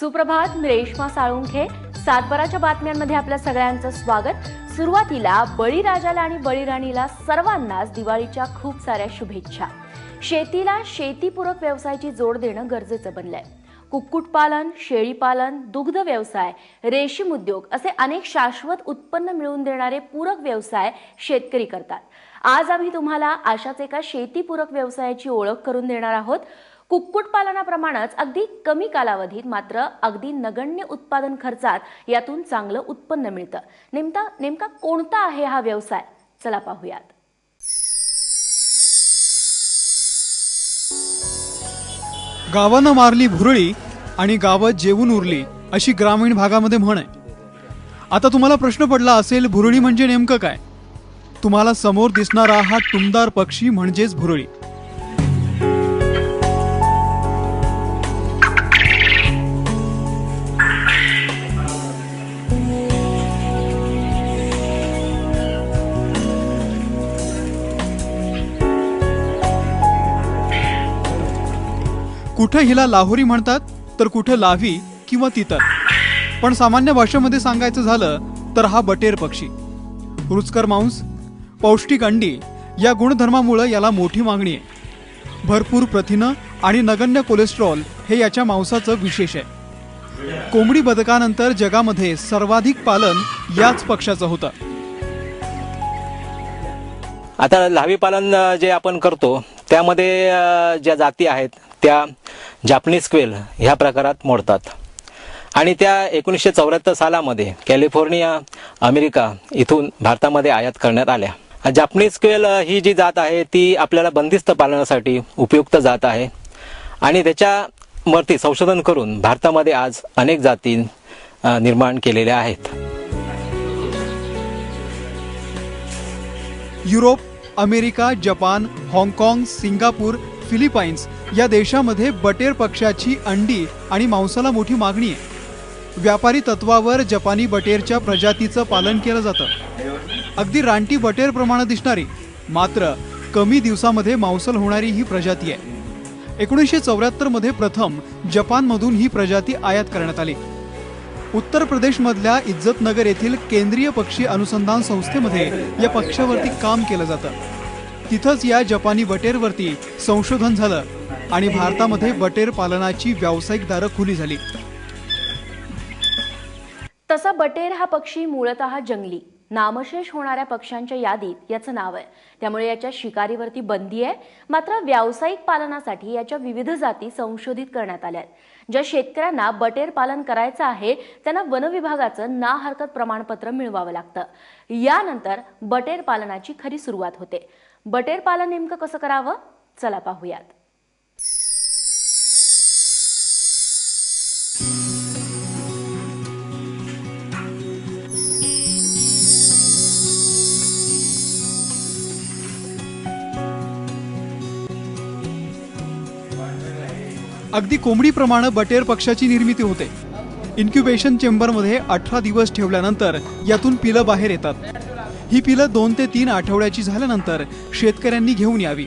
सुप्रभात मी रेश्मा साळुंखे. सातबाराच्या बातम्यांमध्ये आपल्या सगळ्यांचं स्वागत. सुरुवातीला बळीराजाला आणि बळीराणीला सर्वांनाच दिवाळीच्या खूप साऱ्या शुभेच्छा. शेतीला शेतीपूरक व्यवसायाची जोड देणं गरजेचं बनलंय. कुक्कुटपालन शेळीपालन दुग्ध व्यवसाय रेशीम उद्योग असे अनेक शाश्वत उत्पन्न मिळवून देणारे पूरक व्यवसाय शेतकरी करतात. आज आम्ही तुम्हाला अशाच एका शेतीपूरक व्यवसायाची ओळख करून देणार आहोत. कुक्कुटपालनाप्रमाणेच अगदी कमी कालावधीत मात्र अगदी नगण्य उत्पादन खर्चात यातून चांगलं उत्पन्न मिळतं. नेमका नेमका कोणता आहे हा व्यवसाय? चला पाहूयात. गावानं मारली भुरळी आणि गावं जेवून उरली अशी ग्रामीण भागामध्ये म्हण आहे. आता तुम्हाला प्रश्न पडला असेल भुरळी म्हणजे नेमकं काय? तुम्हाला समोर दिसणारा हा टुमदार पक्षी म्हणजेच भुरळी. कुठं हिला लाहोरी म्हणतात तर कुठं लाव्ही किंवा तितर. पण सामान्य भाषेमध्ये सांगायचं झालं तर हा बटेर पक्षी. रुचकर मांस पौष्टिक अंडी या गुणधर्मामुळं याला मोठी मागणी आहे. भरपूर प्रथिनं आणि नगण्य कोलेस्ट्रॉल हे याच्या मांसाचं विशेष आहे. कोंबडी बदकानंतर जगामध्ये सर्वाधिक पालन याच पक्षाचं होतं. आता लावी पालन जे आपण करतो त्यामध्ये ज्या जाती आहेत त्या जापनीज क्वेल ह्या प्रकारात मोडतात. आणि त्या एकोणीसशे चौऱ्याहत्तर सालामध्ये कॅलिफोर्निया अमेरिका इथून भारतामध्ये आयात करण्यात आल्या. जापनीज क्वेल ही जी जात आहे ती आपल्याला बंदिस्त पालनासाठी उपयुक्त जात आहे. आणि त्याच्यावरती संशोधन करून भारतामध्ये आज अनेक जाती निर्माण केलेल्या आहेत. युरोप अमेरिका जपान हाँगकाँग सिंगापूर फिलिपाईन्स या देशामध्ये बटेर पक्ष्याची अंडी आणि मांसाला मोठी मागणी आहे. व्यापारी तत्वावर जपानी बटेरच्या प्रजातीचं पालन केलं जातं. अगदी रानटी बटेर प्रमाणे दिसणारी मात्र कमी दिवसामध्ये मांसल होणारी ही प्रजाती आहे. एकोणीसशे चौऱ्याहत्तरमध्ये प्रथम जपानमधून ही प्रजाती आयात करण्यात आली. उत्तर प्रदेशमधल्या इज्जतनगर येथील केंद्रीय पक्षी अनुसंधान संस्थेमध्ये या पक्षावरती काम केलं जातं. तिथंच या जपानी बटेरवरती संशोधन झालं. आणि भारतामध्ये बटेर पालनाची व्यावसायिक दारं खुली झाली. तसा बटेर हा पक्षी मूळत जंगली नामशेष होणाऱ्या पक्ष्यांच्या यादीत याचं नाव आहे. त्यामुळे याच्या शिकारीवरती बंदी आहे. मात्र व्यावसायिक पालनासाठी याच्या विविध जाती संशोधित करण्यात आल्या आहेत. ज्या शेतकऱ्यांना बटेर पालन करायचं आहे त्यांना वन विभागाचं ना हरकत प्रमाणपत्र मिळवावं लागतं. यानंतर बटेर पालनाची खरी सुरुवात होते. बटेर पालन नेमकं कसं करावं? चला पाहूयात. अगदी कोंबडीप्रमाणे बटेर पक्षाची निर्मिती होते. इन्क्युबेशन चेंबरमध्ये अठरा दिवस ठेवल्यानंतर यातून पिलं बाहेर येतात. ही पिलं दोन ते तीन आठवड्याची झाल्यानंतर शेतकऱ्यांनी घेऊन यावी.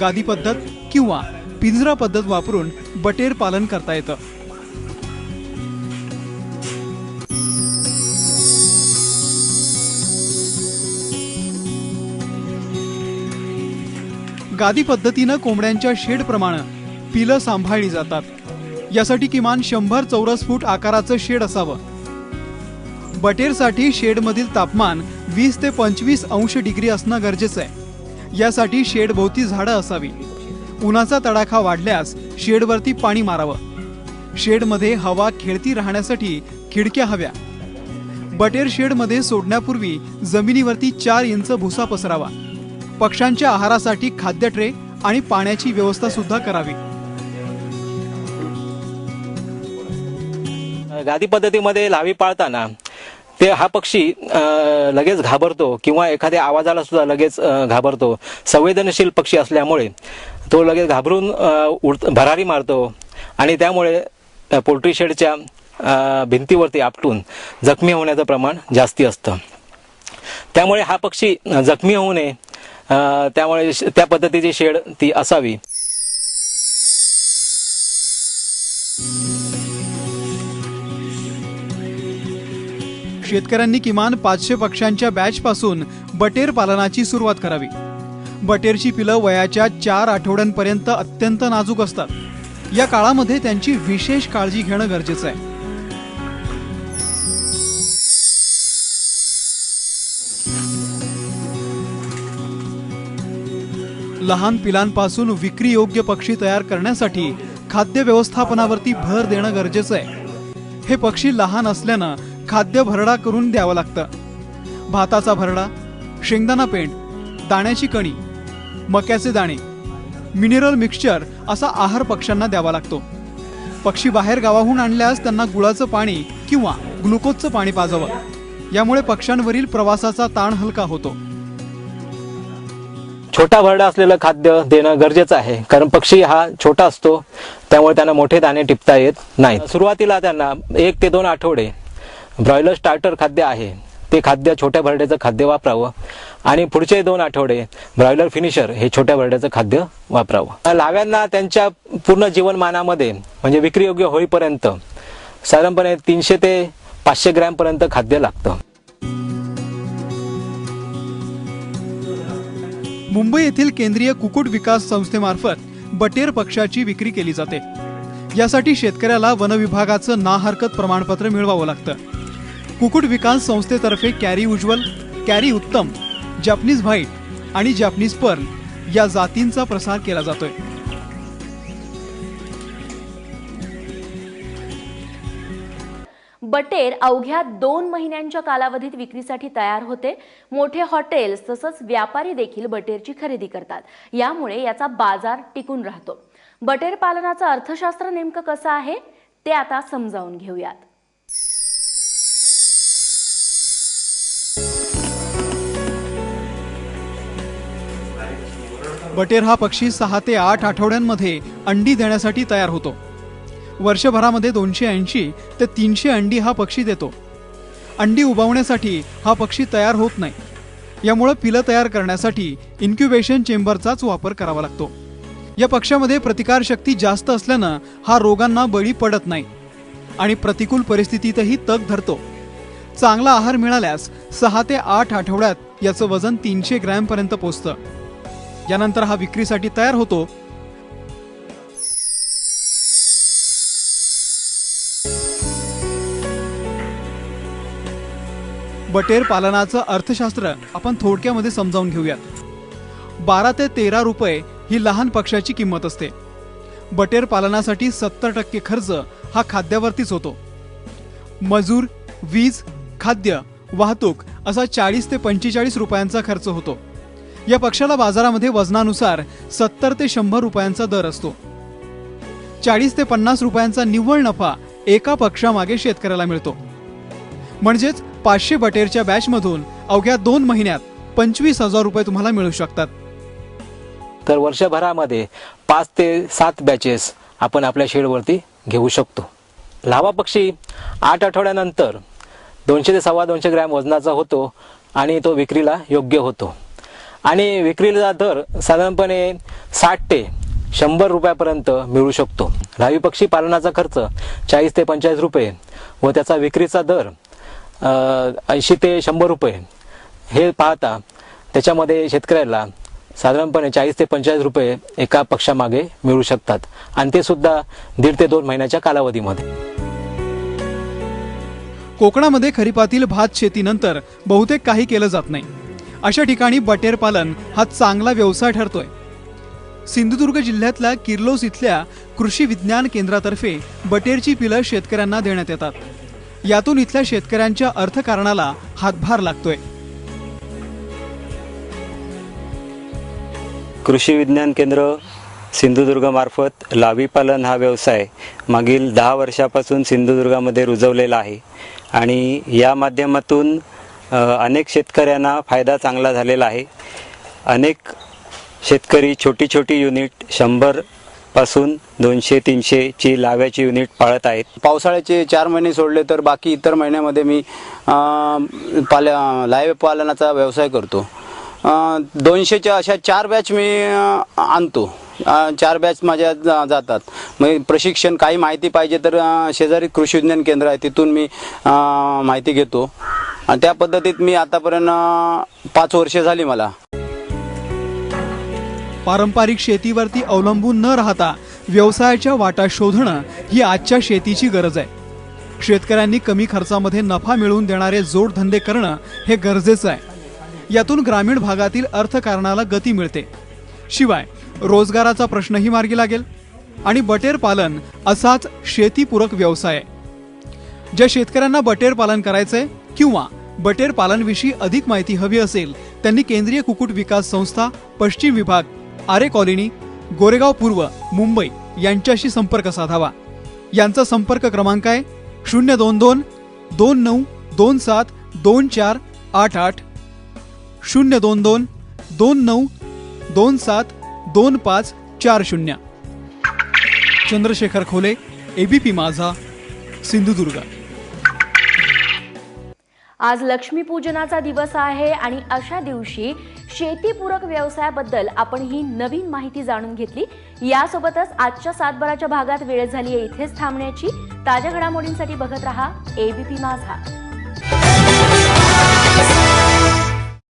गादी पद्धत किंवा पिंजरा पद्धत वापरून बटेर पालन करता येतं. गादी पद्धतीनं कोंबड्यांच्या शेडप्रमाणे पिलं सांभाळली जातात. यासाठी किमान शंभर चौरस फूट आकाराचं शेड असावं. बटेरसाठी शेडमधील तापमान वीस ते पंचवीस अंश डिग्री असणं गरजेचं आहे. यासाठी शेडभोवती झाडं असावी. उन्हाचा तडाखा वाढल्यास शेडवरती पाणी मारावं. शेडमध्ये हवा खेळती राहण्यासाठी खिडक्या हव्या. बटेर शेडमध्ये सोडण्यापूर्वी जमिनीवरती चार इंच भुसा पसरावा. पक्ष्यांच्या आहारासाठी खाद्य ट्रे आणि पाण्याची व्यवस्था सुद्धा करावी. गादी पद्धतीमध्ये लावी पाळताना ते हा पक्षी लगेच घाबरतो किंवा एखाद्या आवाजाला सुद्धा लगेच घाबरतो. संवेदनशील पक्षी असल्यामुळे तो लगेच घाबरून उड भरारी मारतो आणि त्यामुळे पोल्ट्री शेडच्या भिंतीवरती आपटून जखमी होण्याचं प्रमाण जास्ती असतं. त्यामुळे हा पक्षी जखमी होऊ नये. त्यामुळे त्या पद्धतीची शेड ती असावी. शेतकऱ्यांनी किमान पाचशे पक्ष्यांच्या बॅचपासून बटेर पालनाची सुरुवात करावी. बटेरची पिलं वयाच्या चार आठवड्यांपर्यंत अत्यंत नाजूक असतात. या काळामध्ये त्यांची विशेष काळजी घेणं गरजेचं आहे. लहान पिलांपासून विक्री योग्य पक्षी तयार करण्यासाठी खाद्य व्यवस्थापनावरती भर देणं गरजेचं आहे. हे पक्षी लहान असल्यानं खाद्य भरडा करून द्यावं लागतं. भाताचा भरडा शेंगदाणा पेंड दाण्याची कणी मक्याचे दाणे मिनरल मिक्सचर असा आहार पक्ष्यांना द्यावा लागतो. पक्षी बाहेर गावाहून आणल्यास त्यांना गुळाचं पाणी किंवा ग्लुकोजचं पाणी पाजावं. यामुळे पक्ष्यांवरील प्रवासाचा ताण हलका होतो. छोटा भरडा असलेलं खाद्य देणं गरजेचं आहे कारण पक्षी हा छोटा असतो त्यामुळे त्यांना मोठे दाणे टिपता येत नाहीत. सुरुवातीला त्यांना एक ते दोन आठवडे ब्रॉयलर स्टार्टर खाद्य आहे. ते खाद्य छोट्या भरड्याचं खाद्य वापरावं. आणि पुढचे दोन आठवडे ब्रॉयलर फिनिशर हे छोट्या भरड्याचं खाद्य वापरावं. लाव्यांना त्यांच्या पूर्ण जीवनमानामध्ये म्हणजे विक्रीयोग्य होईपर्यंत साधारणपणे तीनशे ते पाचशे ग्रॅमपर्यंत खाद्य लागतं. मुंबई येथील केंद्रीय कुकुट विकास संस्थेमार्फत बटेर पक्षाची विक्री केली जाते. यासाठी शेतकऱ्याला वन विभागाचं ना हरकत प्रमाणपत्र मिळवावं लागतं. कुकुट विकास संस्थेतर्फे CARI Ujjwal CARI Uttam Japanese white आणि जॅपनीज पर्ल या जातींचा प्रसार केला जातोय. बटेर अवघ्या दोन महिन्यांच्या कालावधीत विक्रीसाठी तयार होते. मोठे हॉटेल्स तसंच व्यापारी देखील बटेरची खरेदी करतात. यामुळे याचा बाजार टिकून राहतो. बटेर पालनाचं अर्थशास्त्र नेमकं कसं आहे ते आता समजावून घेऊयात. बटेर हा पक्षी सहा ते आठ आठवड्यांमध्ये अंडी देण्यासाठी तयार होतो. वर्षभरामध्ये दोनशे ऐंशी ते तीनशे अंडी हा पक्षी देतो. अंडी उबवण्यासाठी हा पक्षी तयार होत नाही. यामुळं पिलं तयार करण्यासाठी इन्क्युबेशन चेंबरचाच वापर करावा लागतो. या पक्षामध्ये प्रतिकारशक्ती जास्त असल्यानं हा रोगांना बळी पडत नाही आणि प्रतिकूल परिस्थितीतही तग धरतो. चांगला आहार मिळाल्यास सहा ते आठ आठवड्यात याचं वजन तीनशे ग्रॅमपर्यंत पोचतं. यानंतर हा विक्रीसाठी तयार होतो. बटेर पालनाचं अर्थशास्त्र आपण थोडक्यामध्ये समजावून घेऊयात. बारा ते तेरा रुपये ही लहान पक्षाची किंमत असते. बटेर पालनासाठी सत्तर टक्के खर्च हा खाद्यावरतीच होतो. मजूर वीज खाद्य वाहतूक असा चाळीस ते पंचेचाळीस रुपयांचा खर्च होतो. या पक्षाला बाजारामध्ये वजनानुसार सत्तर ते शंभर रुपयांचा दर असतो. चाळीस ते पन्नास रुपयांचा निव्वळ नफा एका पक्षामागे शेतकऱ्याला मिळतो. म्हणजेच पाचशे बटेरच्या बॅचमधून अवघ्या दोन महिन्यात पंचवीस हजार रुपये तुम्हाला मिळू शकतात. तर वर्षभरामध्ये पाच ते सात बॅचेस आपण आपल्या शेडवरती घेऊ शकतो. लावा पक्षी आठ आठवड्यानंतर दोनशे ते सव्वा दोनशे ग्रॅम वजनाचा होतो आणि तो विक्रीला योग्य होतो. आणि विक्रीला दर साधारणपणे साठ ते शंभर रुपयापर्यंत मिळू शकतो. लावी पक्षी पालनाचा खर्च चाळीस ते पंचेचाळीस रुपये व त्याचा विक्रीचा दर ऐंशी ते शंभर रुपये हे पाहता त्याच्यामध्ये शेतकऱ्याला साधारणपणे चाळीस ते पंचेचाळीस रुपये एका पक्षामागे मिळू शकतात. आणि ते सुद्धा दीड ते दोन महिन्याच्या कालावधीमध्ये. कोकणामध्ये खरीपातील भात शेतीनंतर बहुतेक काही केलं जात नाही. अशा ठिकाणी बटेर पालन हा चांगला व्यवसाय ठरतोय. सिंधुदुर्ग जिल्ह्यातल्या किर्लोस इथल्या कृषी विज्ञान केंद्रातर्फे बटेरची पिलं शेतकऱ्यांना देण्यात येतात. यातून इथल्या शेतकऱ्यांच्या अर्थकारणाला हातभार लागतोय. कृषी विज्ञान केंद्र सिंधुदुर्गमार्फत लावी पालन हा व्यवसाय मागील दहा वर्षापासून सिंधुदुर्गामध्ये रुजवलेला आहे. आणि या माध्यमातून अनेक शेतकऱ्यांना फायदा चांगला झालेला आहे. अनेक शेतकरी छोटी छोटी युनिट शंभरपासून दोनशे तीनशेची लाव्याची युनिट पाळत आहेत. पावसाळ्याचे चार महिने सोडले तर बाकी इतर महिन्यामध्ये मी अं, पाल्या पालनाचा व्यवसाय करतो. दोनशेच्या अशा चार बॅच मी आणतो. चार बॅच माझ्या जा- जातात. मग प्रशिक्षण काही माहिती पाहिजे तर शेजारी कृषी विज्ञान केंद्र आहे तिथून मी माहिती घेतो. आणि त्या पद्धतीत मी आतापर्यंत पाच वर्षे झाली मला. पारंपरिक शेतीवरती अवलंबून न राहता व्यवसायाच्या वाटा शोधणं ही आजच्या शेतीची गरज आहे. शेतकऱ्यांनी कमी खर्चामध्ये नफा मिळवून देणारे जोडधंदे करणं हे गरजेचं आहे. यातून ग्रामीण भागातील अर्थकारणाला गती मिळते. शिवाय रोजगाराचा प्रश्नही मार्गी लागेल आणि बटेर पालन असाच शेतीपूरक व्यवसाय आहे. ज्या शेतकऱ्यांना बटेर पालन करायचंय किंवा बटेर पालनविषयी अधिक माहिती हवी असेल त्यांनी केंद्रीय कुक्कुट विकास संस्था पश्चिम विभाग आरे कॉलनी गोरेगाव पूर्व मुंबई यांच्याशी संपर्क साधावा. यांचा संपर्क क्रमांक आहे शून्य दोन दोन दोन नऊ दोन सात दोन चार आठ आठ. शून्य दोन दोन दोन नऊ दोन सात दोन पाच चार शून्य. चंद्रशेखर खोले एबीपी माझा सिंधुदुर्ग. आज लक्ष्मीपूजनाचा दिवस आहे आणि अशा दिवशी शेतीपूरक व्यवसायाबद्दल आपण ही नवीन माहिती जाणून घेतली. यासोबतच आजच्या सातबाराच्या भागात वेळ झाली आहे इथेच थांबण्याची. ताज्या घडामोडींसाठी बघत रहा एबीपी माझा.